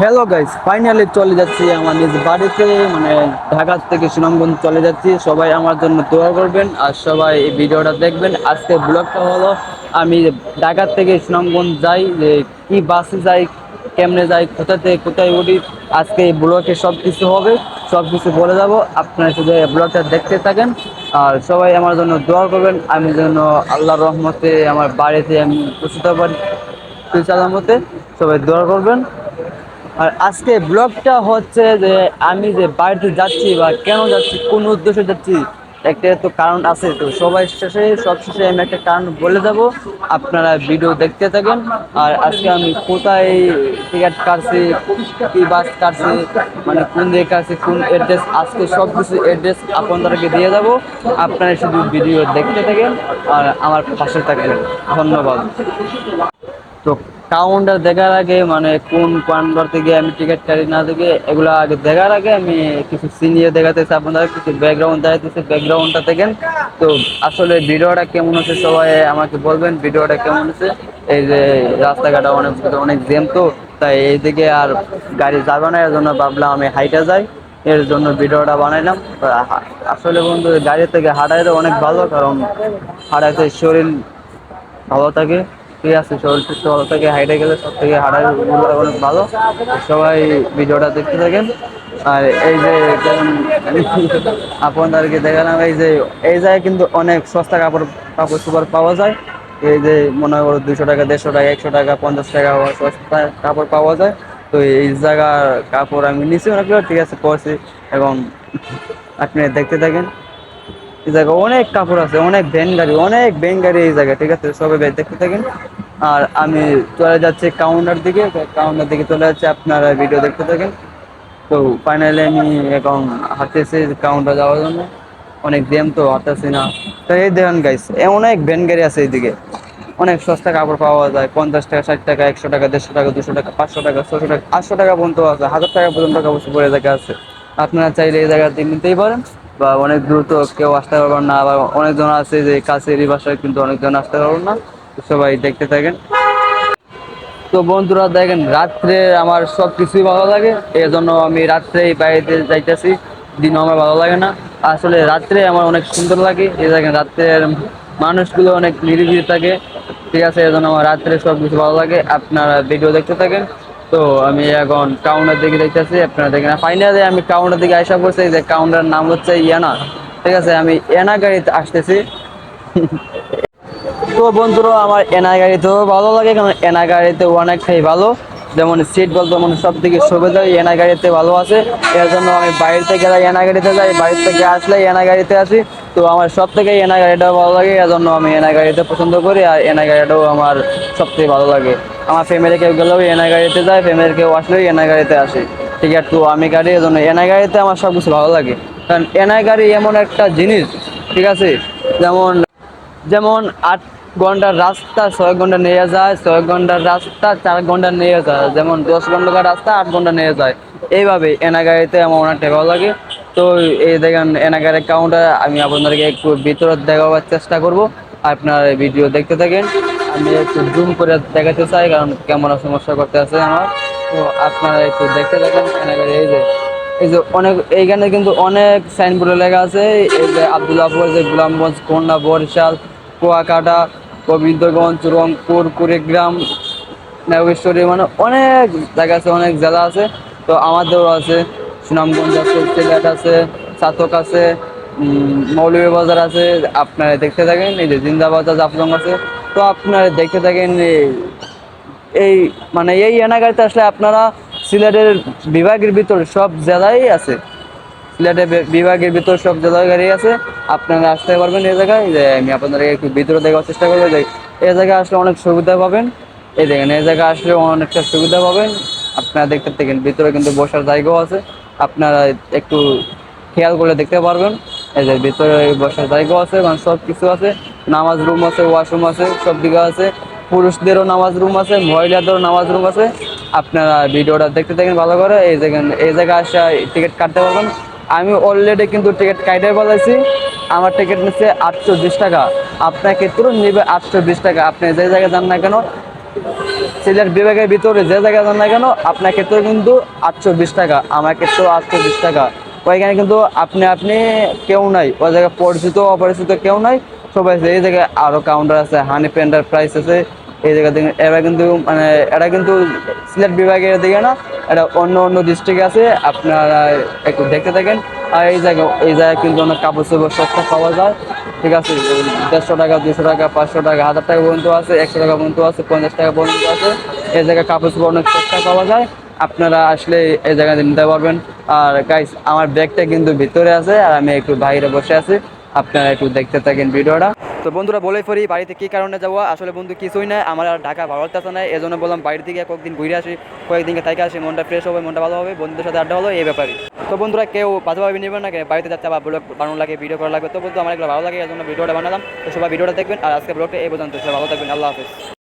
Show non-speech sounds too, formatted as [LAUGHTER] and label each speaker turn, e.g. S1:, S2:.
S1: Hello guys finally চলে যাচ্ছি আমার নিজ বাড়িতে মানে ঢাকা থেকে সুনামগঞ্জ চলে যাচ্ছি। সবাই আমার জন্য দোয়া করবেন আর সবাই এই ভিডিওটা দেখবেন। আজকে ব্লগটা হলো, আমি ঢাকা থেকে সুনামগঞ্জ যাই, যে কি বাসে যাই, কেমনে যাই, কোথা থেকে কোথায় উঠি, আজকে এই ব্লগে সব কিছু হবে। সব কিছু বলে যাব। আপনারা শুধু ব্লগটা দেখতে থাকেন। আর সবাই আমার জন্য দোয়া করবেন। আমি যেন আল্লাহর রহমতে আমার বাড়িতে আমি পৌঁছতে পারি। সালামতে সবাই দোয়া করবেন। আর আজকে ব্লগটা হচ্ছে যে আমি যে বাড়িতে যাচ্ছি বা কেন যাচ্ছি, কোন উদ্দেশ্যে যাচ্ছি, একটা তো কারণ আছে তো সবাই শেষে, সব শেষে আমি একটা কারণ বলে যাব আপনারা ভিডিও দেখতে থাকেন। আর আজকে আমি কোথায় টিকিট কাটছি, কি বাস কাটছি মানে কোন দিকে কাটছি, কোন অ্যাড্রেস আজকে সব কিছু অ্যাড্রেস আপনাদেরকে দিয়ে যাব আপনারা শুধু ভিডিও দেখতে থাকেন আর আমার পাশে থাকবেন ধন্যবাদ। তো কাউন্টার দেখার আগে মানে কোন কাউন্টার থেকে আমি টিকিট কাটি না থেকে এগুলো আগে দেখার আগে আমি কিছু সিনিয়র দেখাতেছি আপনাদের কিছু ব্যাকগ্রাউন্ড দেখাতেছি ব্যাকগ্রাউন্ডটা দেখেন। তো আসলে ভিডিওটা কেমন হচ্ছে সবাই আমাকে বলবেন, ভিডিওটা কেমন হচ্ছে? এই যে রাস্তাঘাটে অনেক অনেক জ্যাম তো, তাই এইদিকে আর গাড়ি যাবে না, এর জন্য ভাবলাম আমি হাইটে যাই। এর জন্য ভিডিওটা বানাইলাম। আসলে বন্ধু, গাড়ি থেকে হাঁটাইতে অনেক ভালো, কারণ হাঁটাইতে শরীর ভালো থাকে। ঠিক আছে, শরীর সুস্থ ভালো থাকে, হাইটে গেলে সব থেকে হাঁটার অনেক ভালো। সবাই ভিডিওটা দেখতে থাকেন। আর এই যে [LAUGHS] আপনাদেরকে দেখালাম, এই যে, এই জায়গায় কিন্তু অনেক সস্তা কাপড় কাপড় চোপড় পাওয়া যায়। এই যে মনে করো দুশো টাকা, দেড়শো টাকা, একশো টাকা, পঞ্চাশ টাকা সস্তা কাপড় পাওয়া যায়। তো এই জায়গার কাপড় আমি নিছি অনেকগুলো ঠিক আছে, পরছি। এবং [LAUGHS] আপনি দেখতে থাকেন। এই জায়গায় অনেক কাপড় আছে, অনেক ভ্যান গাড়ি, অনেক ভ্যান গাড়ি এই জায়গায়, ঠিক আছে? সবাই দেখতে থাকেন। আর আমি চলে যাচ্ছি কাউন্টার দিকে কাউন্টার দিকে চলে যাচ্ছে, আপনারা ভিডিও দেখতে থাকেন। তো ফাইনালি আমি এখন হাঁটতেছি কাউন্টার যাওয়ার জন্য। অনেক জ্যাম তো, হাঁটতেছি না। তো এই দেখেন গাইস অনেক ভ্যান গাড়ি আছে এইদিকে। অনেক সস্তা কাপড় পাওয়া যায়, পঞ্চাশ টাকা, ষাট টাকা, একশো টাকা, দেড়শো টাকা, দুশো টাকা, পাঁচশো টাকা ছশো টাকা, আটশো টাকা পর্যন্ত আছে, হাজার টাকা পর্যন্ত কাপড় চোপড় জায়গা আছে। আপনারা চাইলে এই জায়গা থেকে নিতেই পারেন। বা অনেক দ্রুত কেউ আসতে পারবেন না আবার অনেকজন আছে যে কাছেরই বাসায়, কিন্তু অনেকজন আসতে পারবেন না। সবাই দেখতে থাকেন। তো বন্ধুরা, দেখেন, রাত্রে আমার সব কিছুই ভালো লাগে। এই জন্য আমি রাত্রে বাইরে যাইতেছি। দিন আমার ভালো লাগে না। আসলে রাত্রে আমার অনেক সুন্দর লাগে। এই দেখেন, রাত্রের মানুষগুলো অনেক নিরিবিলি থাকে। ঠিক আছে এই জন্য আমার রাত্রে সব কিছু ভালো লাগে। আপনারা ভিডিও দেখতে থাকেন। তো আমি এখন কাউন্টার দিকে দেখতেছি আপনারা দেখেন ফাইনালি আমি কাউন্টার দিকে আসা করছি যে কাউন্টার নাম হচ্ছে ইয়ানা ঠিক আছে, আমি এনা গাড়িতে আসতেছি। তো বন্ধুরা, আমার এনা গাড়িতেও ভালো লাগে, কারণ এনা গাড়িতে অনেকটাই ভালো। যেমন সিট বলতো মানে সব থেকে সুবিধা এনা গাড়িতে ভালো আছে। এর জন্য আমি বাইরে থেকে গেলে এনা গাড়িতে যাই, বাইরে থেকে আসলে এনা গাড়িতে আসি। তো আমার সব থেকে এনা গাড়িটা ভালো লাগে, এর জন্য আমি এনা গাড়িতে পছন্দ করি, আর এনা গাড়িটাও আমার সব থেকে ভালো লাগে। আমার ফ্যামিলি কেউ গেলেও এনা গাড়িতে যায় ফ্যামিলি কেউ আসলেও এনা গাড়িতে আসে। ঠিক আছে তো আমি গাড়ি জন্য এনা গাড়িতে আমার সব কিছু ভালো লাগে। কারণ এনা গাড়ি এমন একটা জিনিস, ঠিক আছে? যেমন যেমন আট ঘণ্টার রাস্তা ছয় ঘণ্টা নিয়ে যায়, ছয় ঘণ্টার রাস্তা চার ঘণ্টা নিয়ে যায়। যেমন দশ ঘণ্টার রাস্তা আট ঘণ্টা নিয়ে যায়। এইভাবে এনা গাড়িতে আমার অনেকটা ভালো লাগে। তো এই দেখেন এনা গাড়ির কাউন্টার আমি আপনাদেরকে একটু ভিতরে দেখাবার চেষ্টা করব। আপনার ভিডিও দেখতে থাকেন। আমি একটু জুম করে দেখাতে চাই, কারণ ক্যামেরা সমস্যা করতে আছে আমার। তো আপনারা একটু দেখতে থাকেন এই যে এই যে অনেক, এইখানে কিন্তু অনেক সাইনবোর্ডে লেখা আছে, এই যে আবদুল্লাপুর যে গোলামগঞ্জ কন্যা বরিশাল, কুয়াকাটা, গোবিন্দগঞ্জ, রংপুর, কুড়িগ্রাম, নাগেশ্বরী মানে অনেক জায়গা আছে, অনেক জেলা আছে। তো আমাদেরও আছে, সুনামগঞ্জ আছে, সিলেট আছে চাতক আছে মৌলভীবাজার আছে, আপনারা দেখতে থাকেন, এই যে জিন্দাবাজার জাফলং আছে। তো আপনারা দেখতে থাকেন, এই- মানে এই এলাকাতে আসলে আপনারা সিলেটের বিভাগের ভিতর সব জেলায় আছে। সিলেটের বিভাগের ভিতর সব জেলায় গাড়ি আছে। আপনারা আসতে পারবেন এই জায়গায়। যে আমি আপনাদেরকে একটু ভিতরে দেখার চেষ্টা করব, যে এই জায়গায় আসলে অনেক সুবিধা পাবেন। এই দেখেন, এই জায়গায় আসলে অনেকটা সুবিধা পাবেন। আপনারা দেখতে থাকেন, ভিতরে কিন্তু বসার জায়গাও আছে। আপনারা একটু খেয়াল করে দেখতে পারবেন। এই যে ভিতরে বসার জায়গাও আছে মানে সব কিছু আছে। নামাজ রুম আছে, ওয়াশরুম আছে, সব দিকে আছে। পুরুষদেরও নামাজ রুম আছে, মহিলাদেরও নামাজ রুম আছে। আপনারা ভিডিওটা দেখতে থাকেন ভালো করে, এই জায়গায় এই জায়গায় আসা টিকিট কাটতে পারবেন। আমি অলরেডি কিন্তু টিকিট কাটে বলেছি আমার টিকিট নিচ্ছে আটশো বিশ টাকা। আপনাকে তুরন্ত নেবে আটশো বিশ টাকা। আপনি যে জায়গায় যান না কেন, সিলেট বিভাগের ভিতরে যে জায়গায় যান না কেন আপনার ক্ষেত্রে কিন্তু আটশো বিশ টাকা। আমার ক্ষেত্রেও আটশো বিশ টাকা। ওইখানে কিন্তু আপনি আপনি কেউ নাই। ওই জায়গায় পরিচিত, অপরিচিত কেউ নাই। সবাই আছে। এই জায়গায় আরও কাউন্টার আছে হানি পেন্টার প্রাইস আছে। এই জায়গা এরা কিন্তু মানে এরা কিন্তু সিলেট বিভাগের দিকে না এটা অন্য অন্য ডিস্ট্রিক্টে আছে। আপনারা একটু দেখতে থাকেন। আর এই জায়গা, এই জায়গায় কিন্তু অনেক কাপড় চোপড় সস্তা পাওয়া যায়। ঠিক আছে? দেড়শো টাকা দুশো টাকা, পাঁচশো টাকা, হাজার টাকা পর্যন্ত আছে, একশো টাকা পর্যন্ত আছে, পঞ্চাশ টাকা পর্যন্ত আছে। এই জায়গায় কাপড় চোপড় অনেক সস্তা পাওয়া যায়। আপনারা আসলে এই জায়গাতে নিতে পারবেন। আর গাইস আমার ব্যাগটা কিন্তু ভিতরে আছে আর আমি একটু বাইরে বসে আছি। আপনারা একটু দেখতে থাকেন ভিডিওটা। তো বন্ধুরা, বলেই ফরি বাড়িতে কী কারণে যাব? আসলে বন্ধু, কিছুই না আমার আর ঢাকা ভালো লাগতেছে না। জন্য বললাম বাড়ি থেকে কয়েকদিন ঘুরে আসি। কয়েকদিনকে থেকে আসি, মনটা ফ্রেশ হবে, মনটা ভালো হবে, বন্ধুদের সাথে আড্ডা হলো, এই ব্যাপারে তো বন্ধুরা, কেউ বাজেভাবে নেবেন না বাড়িতে যাচ্ছে আবার ব্লগ বানানো লাগে ভিডিও করা লাগবে। তো বন্ধু, আমার এগুলো ভালো লাগে এই জন্য ভিডিওটা বানালাম। তো সবাই ভিডিওটা দেখবেন। আর আজকে ব্লগটা এই পর্যন্ত। সবাই ভালো থাকবেন। আল্লাহ হাফিজ।